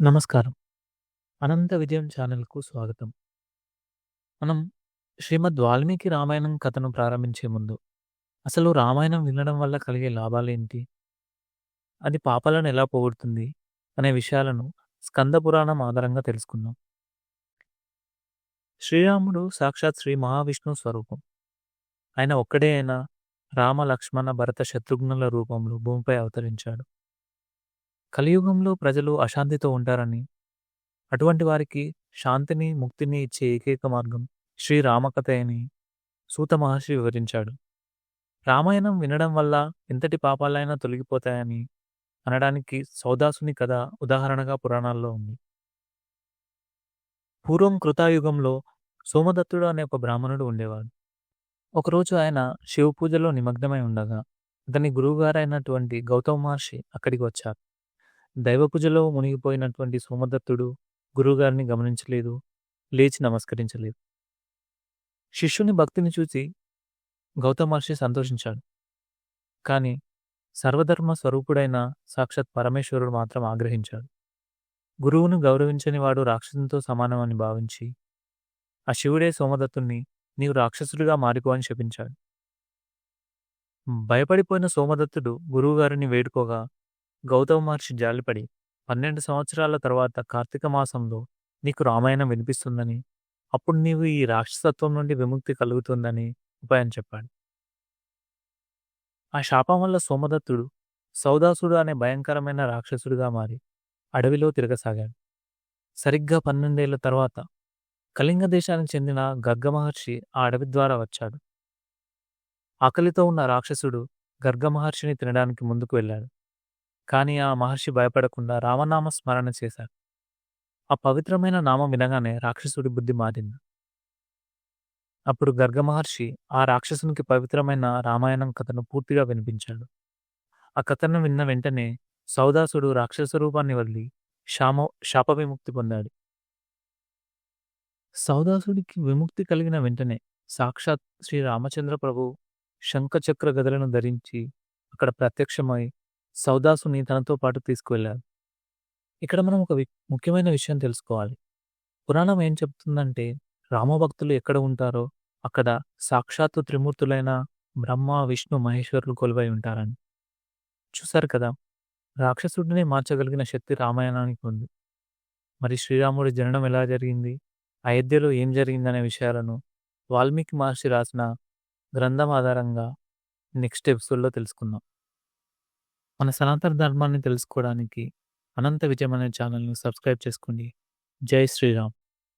నమస్కారం. అనంత విజయం ఛానల్‌కు స్వాగతం. మనం శ్రీమద్ వాల్మీకి రామాయణం కథను ప్రారంభించే ముందు, అసలు రామాయణం వినడం వల్ల కలిగే లాభాలేంటి? అది పాపాలను ఎలా పోగొడుతుంది? అనే విషయాలను స్కంద పురాణం ఆధారంగా తెలుసుకుందాం. శ్రీరాముడు సాక్షాత్ శ్రీ మహావిష్ణు స్వరూపం. ఆయన ఒక్కడే అయిన రామ, లక్ష్మణ, భరత, శత్రుఘ్నుల రూపంలో భూమిపై అవతరించాడు. కలియుగంలో ప్రజలు అశాంతితో ఉంటారని, అటువంటి వారికి శాంతిని, ముక్తిని ఇచ్చే ఏకైక మార్గం శ్రీరామకథ అని సూత మహర్షి వివరించాడు. రామాయణం వినడం వల్ల ఎంతటి పాపాలైనా తొలగిపోతాయని అనడానికి సౌదాసుని కథ ఉదాహరణగా పురాణాల్లో ఉంది. పూర్వం కృతాయుగంలో సోమదత్తుడు అనే ఒక బ్రాహ్మణుడు ఉండేవాడు. ఒకరోజు ఆయన శివపూజలో నిమగ్నమై ఉండగా, అతని గురువుగారైనటువంటి గౌతమ మహర్షి అక్కడికి వచ్చారు. దైవపూజలో మునిగిపోయినటువంటి సోమదత్తుడు గురువుగారిని గమనించలేదు, లేచి నమస్కరించలేదు. శిష్యుని భక్తిని చూసి గౌతమ మహర్షి సంతోషించాడు. కానీ సర్వధర్మ స్వరూపుడైన సాక్షాత్ పరమేశ్వరుడు మాత్రం ఆగ్రహించాడు. గురువును గౌరవించని వాడు రాక్షసునితో సమానమని భావించి, ఆ శివుడే సోమదత్తుణ్ణి నీవు రాక్షసుడిగా మారిపో అని శపించాడు. భయపడిపోయిన సోమదత్తుడు గురువుగారిని వేడుకోగా గౌతమ మహర్షి జాలిపడి పన్నెండు సంవత్సరాల తర్వాత కార్తీక మాసంలో నీకు రామాయణం వినిపిస్తుందని, అప్పుడు నీవు ఈ రాక్షసత్వం నుండి విముక్తి కలుగుతుందని ఉపాయం చెప్పాడు. ఆ శాపం వల్ల సోమదత్తుడు సౌదాసుడు అనే భయంకరమైన రాక్షసుడిగా మారి అడవిలో తిరగసాగాడు. సరిగ్గా పన్నెండేళ్ళ తర్వాత కళింగ దేశానికి చెందిన గర్గ మహర్షి ఆ అడవి ద్వారా వచ్చాడు. ఆకలితో ఉన్న రాక్షసుడు గర్గ మహర్షిని తినడానికి ముందుకు వెళ్ళాడు. కానీ ఆ మహర్షి భయపడకుండా రామనామ స్మరణ చేశాడు. ఆ పవిత్రమైన నామం వినగానే రాక్షసుడి బుద్ధి మారింది. అప్పుడు గర్గ మహర్షి ఆ రాక్షసునికి పవిత్రమైన రామాయణం కథను పూర్తిగా వినిపించాడు. ఆ కథను విన్న వెంటనే సౌదాసుడు రాక్షస రూపాన్ని వదిలి శామ శాప విముక్తి పొందాడు. సౌదాసుడికి విముక్తి కలిగిన వెంటనే సాక్షాత్ శ్రీ రామచంద్ర ప్రభు శంఖచక్ర గదలను ధరించి అక్కడ ప్రత్యక్షమై సౌదాసుని తనతో పాటు తీసుకువెళ్ళారు. ఇక్కడ మనం ఒక ముఖ్యమైన విషయం తెలుసుకోవాలి. పురాణం ఏం చెప్తుందంటే రామభక్తులు ఎక్కడ ఉంటారో అక్కడ సాక్షాత్తు త్రిమూర్తులైన బ్రహ్మ, విష్ణు, మహేశ్వరులు కొలువై ఉంటారని. చూశారు కదా రాక్షసుడిని మార్చగలిగిన శక్తి రామాయణానికి ఉంది. మరి శ్రీరాముడి జననం ఎలా జరిగింది? అయోధ్యలో ఏం జరిగిందనే విషయాలను వాల్మీకి మహర్షి రాసిన గ్రంథం ఆధారంగా నెక్స్ట్ ఎపిసోడ్లో తెలుసుకుందాం. మన సనాతన ధర్మాన్ని తెలుసుకోవడానికి అనంత విజయం అనే ఛానల్‌ని సబ్స్క్రైబ్ చేసుకోండి. జై శ్రీరామ్.